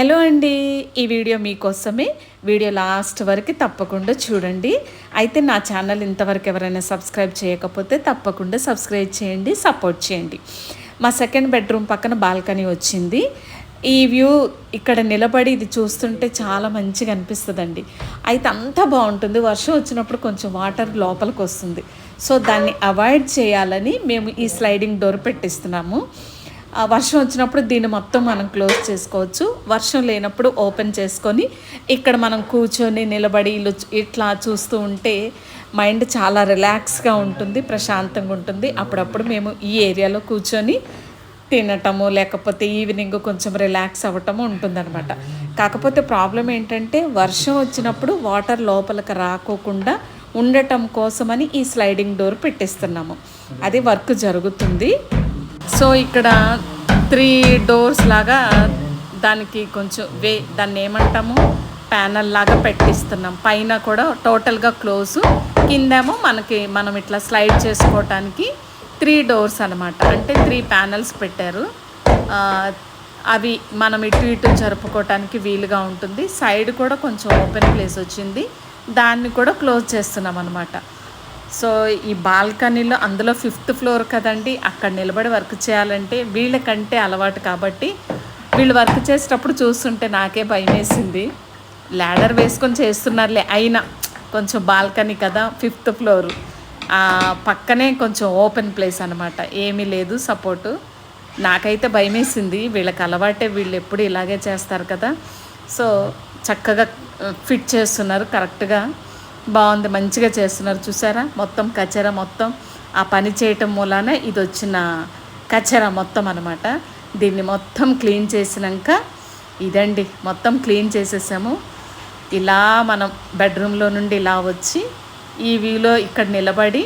Hello అండి. ఈ video మీకోసమే. వీడియో లాస్ట్ వరకు తప్పకుండా చూడండి. అయితే నా ఛానల్ ఇంతవరకు ఎవరైనా సబ్స్క్రైబ్ చేయకపోతే తప్పకుండా సబ్స్క్రైబ్ చేయండి సపోర్ట్ చేయండి. మా సెకండ్ బెడ్రూమ్ పక్కన బాల్కనీ వచ్చింది. ఈ వ్యూ ఇక్కడ నిలబడి ఇది చూస్తుంటే చాలా మంచిగా అనిపిస్తుందండి. అయితే అంతా బాగుంటుంది. వర్షం వచ్చినప్పుడు కొంచెం వాటర్ లోపలికి వస్తుంది సో దాన్ని అవాయిడ్ చేయాలని మేము ఈ స్లైడింగ్ డోర్ పెట్టిస్తున్నాము. వర్షం వచ్చినప్పుడు దీన్ని మొత్తం మనం క్లోజ్ చేసుకోవచ్చు. వర్షం లేనప్పుడు ఓపెన్ చేసుకొని ఇక్కడ మనం కూర్చొని నిలబడి ఇట్లా చూస్తూ ఉంటే మైండ్ చాలా రిలాక్స్గా ఉంటుంది ప్రశాంతంగా ఉంటుంది. అప్పుడప్పుడు మేము ఈ ఏరియాలో కూర్చొని తినటము లేకపోతే ఈవినింగ్ కొంచెం రిలాక్స్ అవ్వటము ఉంటుందన్నమాట. కాకపోతే ప్రాబ్లం ఏంటంటే వర్షం వచ్చినప్పుడు వాటర్ లోపలికి రాకోకుండా ఉండటం కోసమని ఈ స్లైడింగ్ డోర్ పెట్టిస్తున్నాము. అది వర్క్ జరుగుతుంది. సో ఇక్కడ త్రీ డోర్స్ లాగా దానికి కొంచెం వే దాన్ని ఏమంటాము? ప్యానల్ లాగా పెట్టిస్తున్నాం. పైన కూడా టోటల్గా క్లోజ్. కిందేమో మనకి మనం ఇట్లా స్లైడ్ చేసుకోవటానికి త్రీ డోర్స్ అనమాట అంటే త్రీ ప్యానల్స్ పెట్టారు. అవి మనం ఇటు ఇటు జరుపుకోవటానికి వీలుగా ఉంటుంది. సైడ్ కూడా కొంచెం ఓపెన్ ప్లేస్ వచ్చింది. దాన్ని కూడా క్లోజ్ చేస్తున్నాం అనమాట సో ఈ బాల్కనీలో అందులో ఫిఫ్త్ ఫ్లోర్ కదండి అక్కడ నిలబడి వర్క్ చేయాలంటే వీళ్ళకంటే అలవాటు కాబట్టి వీళ్ళు వర్క్ చేసేటప్పుడు చూస్తుంటే నాకే భయం వేసింది ల్యాడర్ వేసుకొని చేస్తున్నారులే అయినా కొంచెం బాల్కనీ కదా ఫిఫ్త్ ఫ్లోర్. పక్కనే కొంచెం ఓపెన్ ప్లేస్ అనమాట ఏమీ లేదు సపోర్టు. నాకైతే భయం వేసింది వీళ్ళకి అలవాటే వీళ్ళు ఎప్పుడు ఇలాగే చేస్తారు కదా. సో చక్కగా ఫిట్ చేస్తున్నారు కరెక్ట్గా. బాగుంది మంచిగా చేస్తున్నారు. చూసారా? మొత్తం కచెర మొత్తం. ఆ పని చేయటం మూలాన ఇది వచ్చిన కచెర మొత్తం అనమాట దీన్ని మొత్తం క్లీన్ చేసినాక ఇదండి మొత్తం క్లీన్ చేసేసాము. ఇలా మనం బెడ్రూమ్లో నుండి ఇలా వచ్చి ఈ వ్యూలో ఇక్కడ నిలబడి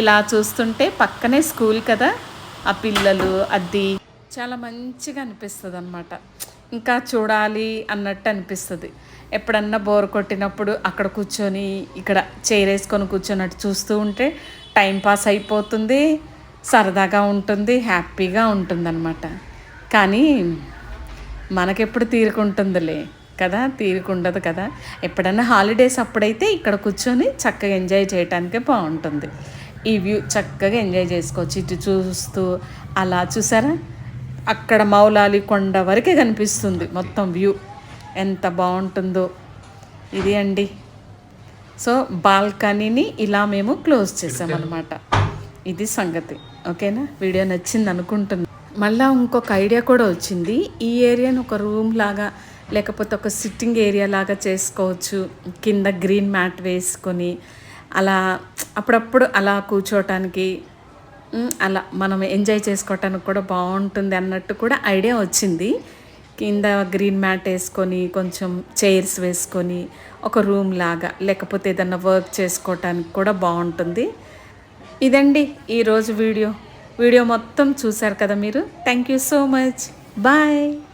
ఇలా చూస్తుంటే పక్కనే స్కూల్ కదా ఆ పిల్లలు అది చాలా మంచిగా అనిపిస్తుంది అనమాట ఇంకా చూడాలి అన్నట్టు అనిపిస్తుంది. ఎప్పుడన్నా బోర్ కొట్టినప్పుడు అక్కడ కూర్చొని ఇక్కడ చైర్ వేసుకొని కూర్చున్నట్టు చూస్తూ ఉంటే టైం పాస్ అయిపోతుంది సరదాగా ఉంటుంది హ్యాపీగా ఉంటుందన్నమాట. కానీ మనకెప్పుడు తీరుకుంటుందిలే కదా తీరుకుండదు కదా. ఎప్పుడన్నా హాలిడేస్ అప్పుడైతే ఇక్కడ కూర్చొని చక్కగా ఎంజాయ్ చేయటానికే బాగుంటుంది. ఈ వ్యూ చక్కగా ఎంజాయ్ చేసుకోవచ్చు. ఇటు చూస్తూ అలా చూసారా? అక్కడ మౌలాలి కొండ వరకే కనిపిస్తుంది మొత్తం వ్యూ. ఎంత బాగుంటుందో. ఇది అండి. సో బాల్కనీని ఇలా మేము క్లోజ్ చేసామన్నమాట. ఇది సంగతి. ఓకేనా? వీడియో నచ్చింది అనుకుంటున్నాను మళ్ళీ ఇంకొక ఐడియా కూడా వచ్చింది. ఈ ఏరియాని ఒక రూమ్ లాగా లేకపోతే ఒక సిట్టింగ్ ఏరియా లాగా చేసుకోవచ్చు. కింద గ్రీన్ మ్యాట్ వేసుకొని అలా అప్పుడప్పుడు అలా కూర్చోవటానికి అలా మనం ఎంజాయ్ చేసుకోవటానికి కూడా బాగుంటుంది అన్నట్టు కూడా ఐడియా వచ్చింది. కింద గ్రీన్ మ్యాట్ వేసుకొని కొంచెం చైర్స్ వేసుకొని ఒక రూమ్ లాగా లేకపోతే ఏదన్నా వర్క్ చేసుకోవటానికి కూడా బాగుంటుంది. ఇదండి ఈరోజు వీడియో. వీడియో మొత్తం చూశారు కదా మీరు? Thank you so much bye